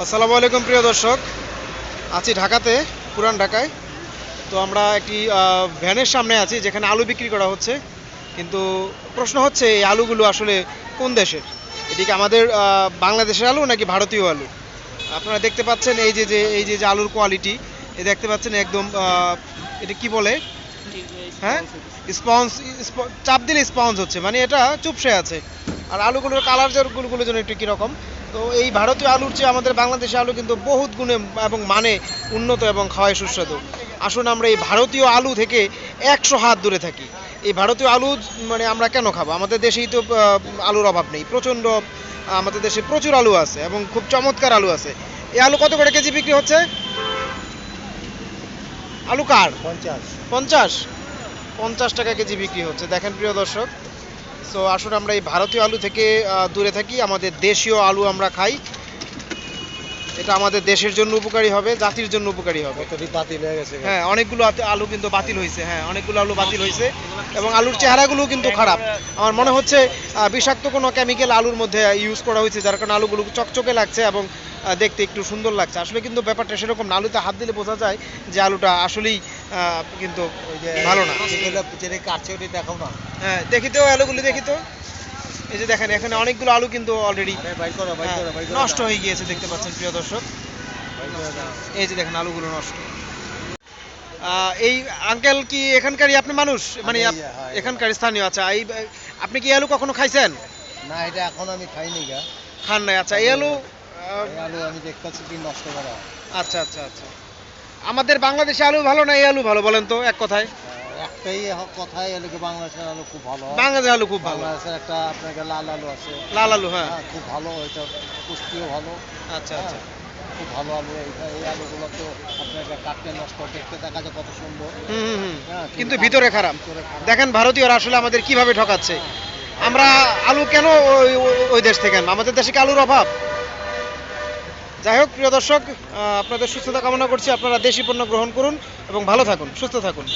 আসসালামু আলাইকুম প্রিয় দর্শক। আছি ঢাকাতে, পুরান ঢাকায়। তো আমরা একটি ভ্যানের সামনে আছি যেখানে আলু বিক্রি করা হচ্ছে। কিন্তু প্রশ্ন হচ্ছে, এই আলুগুলো আসলে কোন দেশের? এটি কি আমাদের বাংলাদেশের আলু নাকি ভারতীয় আলু? আপনারা দেখতে পাচ্ছেন এই যে যে, এই যে যে আলুর কোয়ালিটি এই দেখতে পাচ্ছেন একদম এটা কি বলে? হ্যাঁ? স্পঞ্জ চাপ দিলে স্পঞ্জ হচ্ছে। মানে এটা চুপসে আছে। আর আলুগুলোর কালারগুলো যেন একটু কীরকম তো এই ভারতীয় আলুর চেয়ে আমাদের বাংলাদেশি আলু কিন্তু বহুত গুণে এবং মানে উন্নত এবং খাওয়ায় সুস্বাদু। আসুন আমরা এই ভারতীয় আলু থেকে একশো হাত দূরে থাকি। এই ভারতীয় আলু মানে আমরা কেন খাব? আমাদের দেশেই তো আলুর অভাব নেই। প্রচণ্ড আমাদের দেশে প্রচুর আলু আছে এবং খুব চমৎকার আলু আছে। এই আলু কত করে কেজি বিক্রি হচ্ছে? আলু কার? পঞ্চাশ। পঞ্চাশ? পঞ্চাশ টাকা কেজি বিক্রি হচ্ছে। দেখেন প্রিয় দর্শক সো আসলে আমরা এই ভারতীয় আলু থেকে দূরে থাকি। আমাদের দেশীয় আলু আমরা খাই। এটা আমাদের দেশের জন্য উপকারী হবে জাতির জন্য উপকারী হবে। বাতিল হয়ে গেছে। হ্যাঁ অনেকগুলো আলু কিন্তু বাতিল হয়েছে হ্যাঁ অনেকগুলো আলু বাতিল হয়েছে এবং আলুর চেহারাগুলো কিন্তু খারাপ। আমার মনে হচ্ছে বিষাক্ত কোনো কেমিক্যাল আলুর মধ্যে ইউজ করা হয়েছে যার কারণে আলুগুলো চকচকে লাগছে এবং দেখতে একটু সুন্দর লাগছে। আসলে কিন্তু ব্যাপারটা সেরকম না। আলুতে হাত দিলে বোঝা যায় যে আলুটা আসলেই কিন্তু ভালো না। ওটি না। হ্যাঁ দেখি তো আলুগুলো দেখি তো। এই যে দেখেন এখানে অনেকগুলো আলু কিন্তু অলরেডি করো নষ্ট হয়ে গিয়েছে দেখতে পাচ্ছেন প্রিয় দর্শক। এই যে দেখেন আলুগুলো নষ্ট। এই আঙ্কেল কি এখানকারই আপনি মানুষ? মানে হ্যাঁ, এখানকার। স্থানীয় আচ্ছা এই আপনি কি আলু কখনো খাইছেন? না এটা এখন আমি খাইনি গা। খান নাই আচ্ছা এই আলু আলু আমি দেখতেছি কি নষ্ট করা। আচ্ছা আচ্ছা আচ্ছা। আমাদের বাংলাদেশে আলু ভালো না এই আলু ভালো বলেন তো এক কথায়? একটাই কথাই এলাকা বাংলাদেশের আলু খুব ভালো হয়। বাংলাদেশ আলু খুব ভালো। বাংলাদেশের একটা আপনাকে লাল আলু আছে। লাল আলু হ্যাঁ। হ্যাঁ খুব ভালো এটা পুষ্টিও ভালো। আচ্ছা আচ্ছা। হ্যাঁ, খুব ভালো আলু। এই আলুগুলো তো আপনাকে কাটতে নষ্ট দেখতে দেখা যায় কত সুন্দর। হুম হুম হুম। হ্যাঁ, কিন্তু ভিতরে খারাপ। দেখেন ভারতীয়রা আসলে আমাদের কীভাবে ঠকাচ্ছে? আমরা আলু কেন ওই দেশ থেকে আমাদের দেশে কি আলুর অভাব? যাই হোক, প্রিয় দর্শক আপনাদের সুস্থতা কামনা করছি। আপনারা দেশি পণ্য গ্রহণ করুন এবং ভালো থাকুন, সুস্থ থাকুন।